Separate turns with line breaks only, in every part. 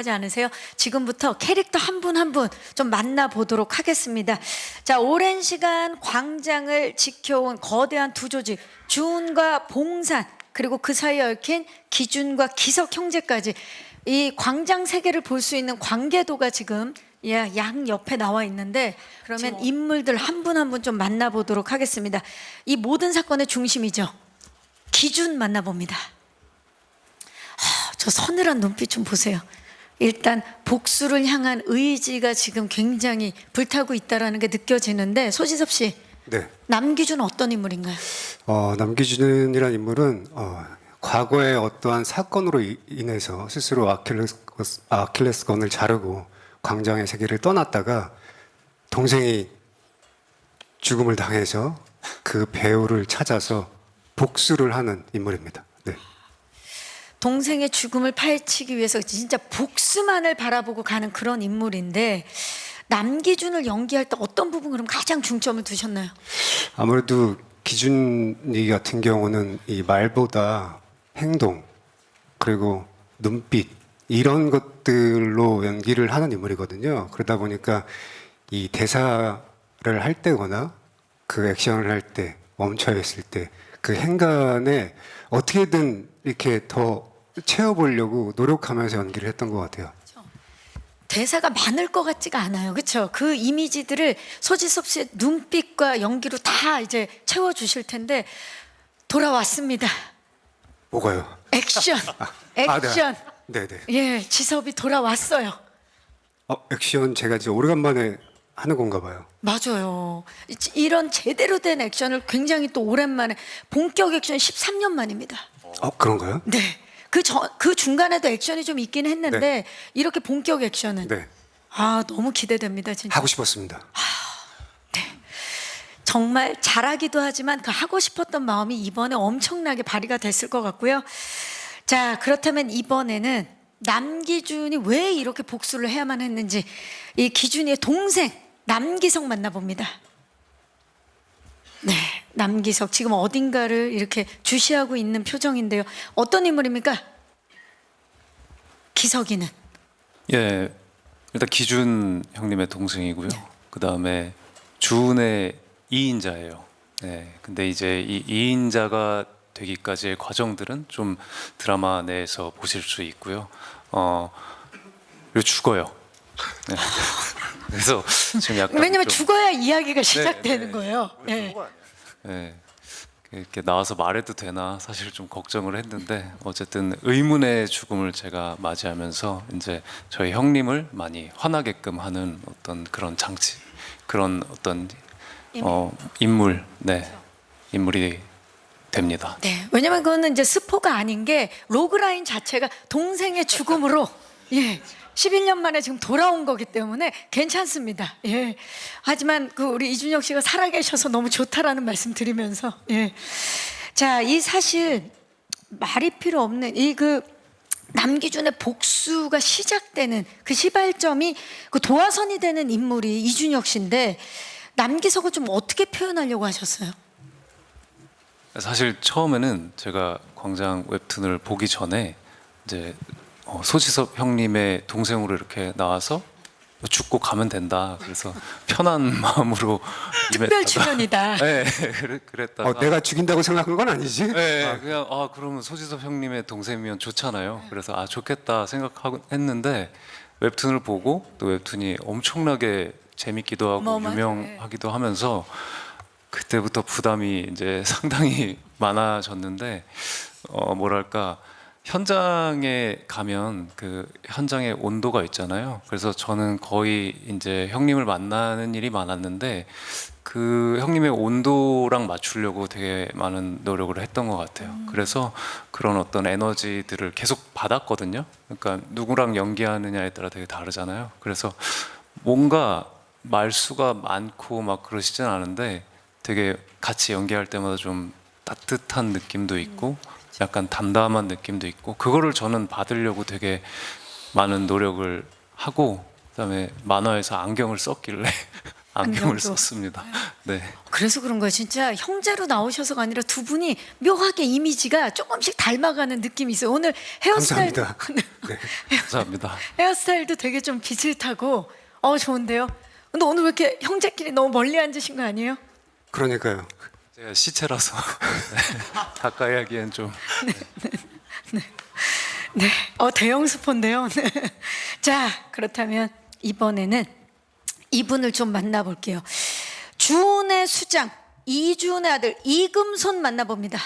하지 않으세요? 지금부터 캐릭터 한 분 한 분 좀 만나보도록 하겠습니다. 자, 오랜 시간 광장을 지켜온 거대한 두 조직, 주운과 봉산, 그리고 그 사이에 얽힌 기준과 기석 형제까지 이 광장 세계를 볼 수 있는 관계도가 지금 예, 양 옆에 나와 있는데 그러면 인물들 한 분 한 분 좀 만나보도록 하겠습니다. 이 모든 사건의 중심이죠. 기준 만나봅니다. 하, 저 서늘한 눈빛 좀 보세요. 일단 복수를 향한 의지가 지금 굉장히 불타고 있다라는 게 느껴지는데 소지섭 씨
네.
남기준 어떤 인물인가요?
어, 남기준이라는 인물은 어, 과거의 어떠한 사건으로 이- 인해서 스스로 아킬레스, 아킬레스건을 자르고 광장의 세계를 떠났다가 동생이 죽음을 당해서 그 배우를 찾아서 복수를 하는 인물입니다. 네.
동생의 죽음을 파헤치기 위해서 진짜 복수만을 바라보고 가는 그런 인물인데 남기준을 연기할 때 어떤 부분 그럼 가장 중점을 두셨나요?
아무래도 기준이 같은 경우는 이 말보다 행동 그리고 눈빛 이런 것들로 연기를 하는 인물이거든요. 그러다 보니까 이 대사를 할 때거나 그 액션을 할 때 멈춰 있을 때 그 행간에 어떻게든 이렇게 더 채워보려고 노력하면서 연기를 했던 것 같아요.
대사가 많을 것 같지가 않아요. 그렇죠? 그 이미지들을 소지섭 씨의 눈빛과 연기로 다 이제 채워 주실 텐데 돌아왔습니다.
뭐가요?
액션.
아, 네.
액션.
네네.
예, 지섭이 돌아왔어요.
어, 액션 제가 이제 오래간만에 하는 건가 봐요.
맞아요. 이- 이런 제대로 된 액션을 굉장히 또 오랜만에 본격 액션 13년 만입니다.
어, 그런가요?
네. 그, 전, 그 중간에도 액션이 좀 있긴 했는데 이렇게 본격 액션은
네.
아 너무 기대됩니다 진짜.
하고 싶었습니다.
정말 잘하기도 하지만 그 하고 싶었던 마음이 이번에 엄청나게 발휘가 됐을 것 같고요. 자 그렇다면 이번에는 남기준이 왜 이렇게 복수를 해야만 했는지 이 기준이의 동생 남기석 만나봅니다. 네 남기석 지금 어딘가를 이렇게 주시하고 있는 표정인데요 어떤 인물입니까 기석이는
예, 일단 기준 형님의 동생이고요. 그 다음에 주은의 이인자예요. 네, 근데 이제 이 이인자가 되기까지의 과정들은 좀 드라마 내에서 보실 수 있고요. 어, 그리고 죽어요. 네. 그래서 지금 약간
왜냐면
좀-
죽어야 이야기가 시작되는
네.
거예요 예.
네. 이렇게 나와서 말해도 되나 사실 좀 걱정을 했는데 어쨌든 의문의 죽음을 제가 맞이하면서 이제 저희 형님을 많이 화나게끔 하는 어떤 그런 장치 그런 어떤 어, 인물 네 인물이 됩니다.
네, 왜냐면 그거는 이제 스포가 아닌 게 로그라인 자체가 동생의 죽음으로 예. 11년 만에 지금 돌아온 거기 때문에 괜찮습니다. 예. 하지만 그 우리 이준혁 씨가 살아계셔서 너무 좋다라는 말씀 드리면서 예. 자, 이 사실 말이 필요 없는 이그 남기준의 복수가 시작되는 그 시발점이 그 도화선이 되는 인물이 이준혁 씨인데 남기석을 좀 어떻게 표현하려고 하셨어요?
사실 처음에는 제가 광장 웹툰을 보기 전에 이제 어, 소지섭 형님의 동생으로 이렇게 나와서 죽고 가면 된다. 그래서 편한 마음으로
특별 출연이다.
네, 그랬- 그랬다가
어, 내가 죽인다고 생각한 건 아니지?
네, 그냥 아 그러면 소지섭 형님의 동생이면 좋잖아요. 그래서 아 좋겠다 생각하고 했는데 웹툰을 보고 또 웹툰이 엄청나게 재밌기도 하고
어마어마하죠.
유명하기도 하면서 그때부터 부담이 이제 상당히 많아졌는데 어 뭐랄까 현장에 가면 그 현장의 온도가 있잖아요. 그래서 저는 거의 이제 형님을 만나는 일이 많았는데 그 형님의 온도랑 맞추려고 되게 많은 노력을 했던 것 같아요. 그래서 그런 어떤 에너지들을 계속 받았거든요. 그러니까 누구랑 연기하느냐에 따라 되게 다르잖아요. 그래서 뭔가 말수가 많고 막 그러시진 않은데 되게 같이 연기할 때마다 좀 따뜻한 느낌도 있고 약간 담담한 느낌도 있고 그거를 저는 받으려고 되게 많은 노력을 하고 그다음에 만화에서 안경을 썼길래 안경을
안경도.
썼습니다. 네.
그래서 그런 거예요. 진짜 형제로 나오셔서가 아니라 두 분이 묘하게 이미지가 조금씩 닮아가는 느낌이 있어요. 오늘 헤어스타일
감사합니다.
감사합니다.
헤어스타일도 되게 좀 비슷하고 어 좋은데요. 근데 오늘 왜 이렇게 형제끼리 너무 멀리 앉으신 거 아니에요?
그러니까요.
제가 시체라서 네, 가까이 하기엔 좀
네, 어 대형 스포인데요. 네. 자 그렇다면 이번에는 이분을 좀 만나볼게요. 주은의 수장 이주은의 아들 이금손 만나봅니다.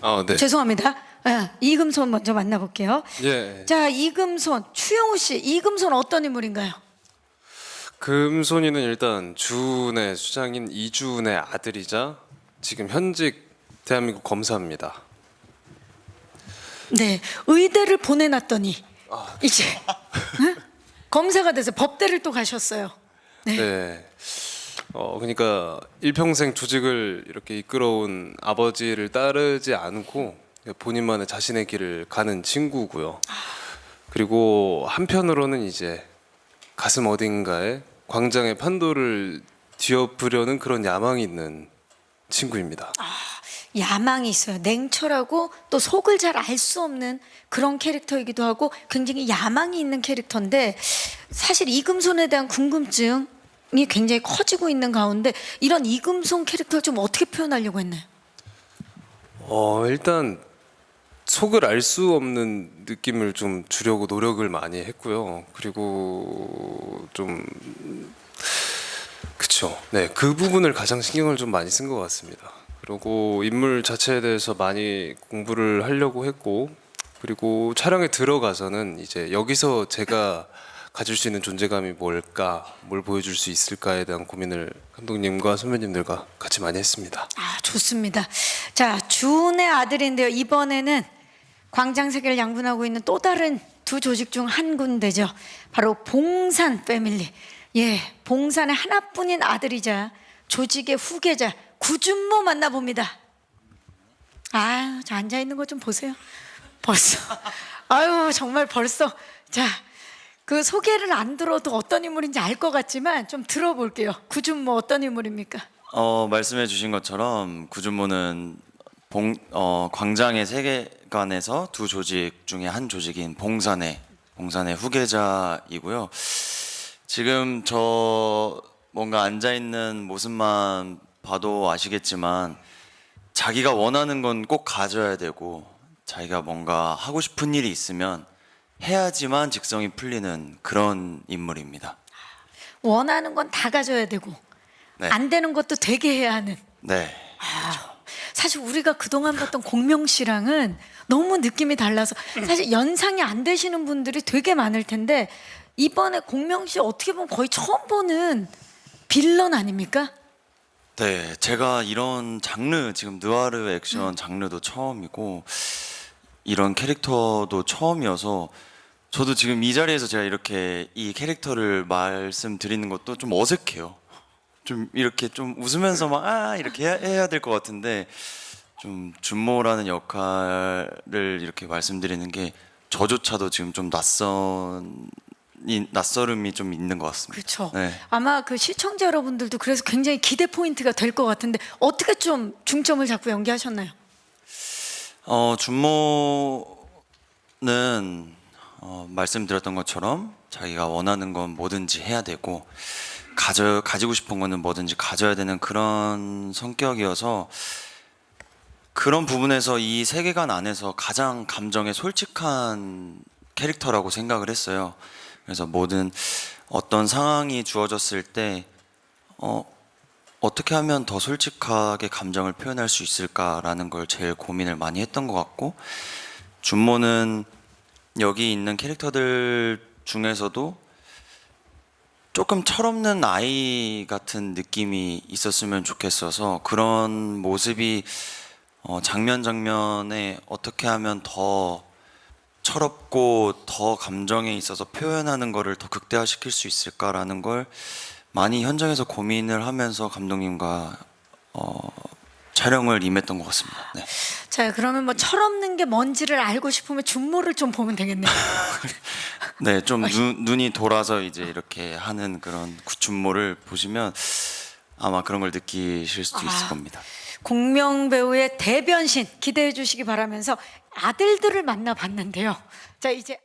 아, 네.
죄송합니다. 아, 이금손 먼저 만나볼게요.
예.
자 이금손 추영우 씨 이금손 어떤 인물인가요?
금손이는 일단 주은의 수장인 이주은의 아들이자 지금 현직 대한민국 검사입니다.
네, 의대를 보내놨더니 이제 응? 검사가 돼서 법대를 또 가셨어요. 네.
네. 어, 그러니까 일평생 조직을 이렇게 이끌어온 아버지를 따르지 않고 본인만의 자신의 길을 가는 친구고요. 그리고 한편으로는 이제 가슴 어딘가에 광장의 판도를 뒤엎으려는 그런 야망이 있는 친구입니다.
야망이 있어요. 냉철하고 또 속을 잘 알 수 없는 그런 캐릭터이기도 하고 굉장히 야망이 있는 캐릭터인데 사실 이금손에 대한 궁금증이 굉장히 커지고 있는 가운데 이런 이금손 캐릭터를 좀 어떻게 표현하려고 했나요?
어, 일단 속을 알 수 없는 느낌을 좀 주려고 노력을 많이 했고요. 그리고 좀 그쵸. 네, 그 부분을 가장 신경을 좀 많이 쓴 것 같습니다. 그리고 인물 자체에 대해서 많이 공부를 하려고 했고, 그리고 촬영에 들어가서는 이제 여기서 제가 가질 수 있는 존재감이 뭘까, 뭘 보여줄 수 있을까에 대한 고민을 감독님과 선배님들과 같이 많이 했습니다.
아, 좋습니다. 자, 주은의 아들인데요. 이번에는 광장 세계를 양분하고 있는 또 다른 두 조직 중 한 군데죠. 바로 봉산 패밀리. 예, 봉산의 하나뿐인 아들이자 조직의 후계자 구준모 만나봅니다. 아, 저 앉아 있는 거 좀 보세요. 벌써. 아유, 정말 벌써. 자, 그 소개를 안 들어도 어떤 인물인지 알 것 같지만 좀 들어볼게요. 구준모 어떤 인물입니까?
어, 말씀해 주신 것처럼 구준모는 봉, 어, 광장의 세계 관에서 두 조직 중에 한 조직인 봉산의 봉산의 후계자이고요. 지금 저 뭔가 앉아 있는 모습만 봐도 아시겠지만 자기가 원하는 건 꼭 가져야 되고 자기가 뭔가 하고 싶은 일이 있으면 해야지만 직성이 풀리는 그런 인물입니다.
원하는 건 다 가져야 되고
네.
안 되는 것도 되게 해야 하는.
네.
사실 우리가 그동안 봤던 공명 씨랑은 너무 느낌이 달라서 사실 연상이 안 되시는 분들이 되게 많을 텐데 이번에 공명 씨 어떻게 보면 거의 처음 보는 빌런 아닙니까?
네, 제가 이런 장르 지금 느와르 액션 장르도 처음이고 이런 캐릭터도 처음이어서 저도 지금 이 자리에서 제가 이렇게 이 캐릭터를 말씀드리는 것도 좀 어색해요. 좀 이렇게 좀 웃으면서 막 아 이렇게 해야, 해야 될 것 같은데 좀 준모라는 역할을 이렇게 말씀드리는 게 저조차도 지금 좀 낯선 이 낯설음이 좀 있는 것 같습니다.
그렇죠.
네.
아마 그 시청자 여러분들도 그래서 굉장히 기대 포인트가 될 것 같은데 어떻게 좀 중점을 잡고 연기하셨나요?
어, 준모는 어, 말씀드렸던 것처럼 자기가 원하는 건 뭐든지 해야 되고 가져 가지고 싶은 거는 뭐든지 가져야 되는 그런 성격이어서 그런 부분에서 이 세계관 안에서 가장 감정에 솔직한 캐릭터라고 생각을 했어요. 그래서 모든 어떤 상황이 주어졌을 때 어, 어떻게 하면 더 솔직하게 감정을 표현할 수 있을까라는 걸 제일 고민을 많이 했던 것 같고 준모는 여기 있는 캐릭터들 중에서도 조금 철없는 아이 같은 느낌이 있었으면 좋겠어서 그런 모습이 어, 장면 장면에 어떻게 하면 더 철없고 더 감정에 있어서 표현하는 거를 더 극대화시킬 수 있을까라는 걸 많이 현장에서 고민을 하면서 감독님과 어, 촬영을 임했던 것 같습니다. 네.
자 그러면 뭐 철없는 게 뭔지를 알고 싶으면 준모를 좀 보면 되겠네요.
네, 좀 눈, 눈이 돌아서 이제 이렇게 하는 그런 구춘모를 보시면 아마 그런 걸 느끼실 수도
아.
있을 겁니다.
공명 배우의 대변신 기대해 주시기 바라면서 아들들을 만나 봤는데요. 자, 이제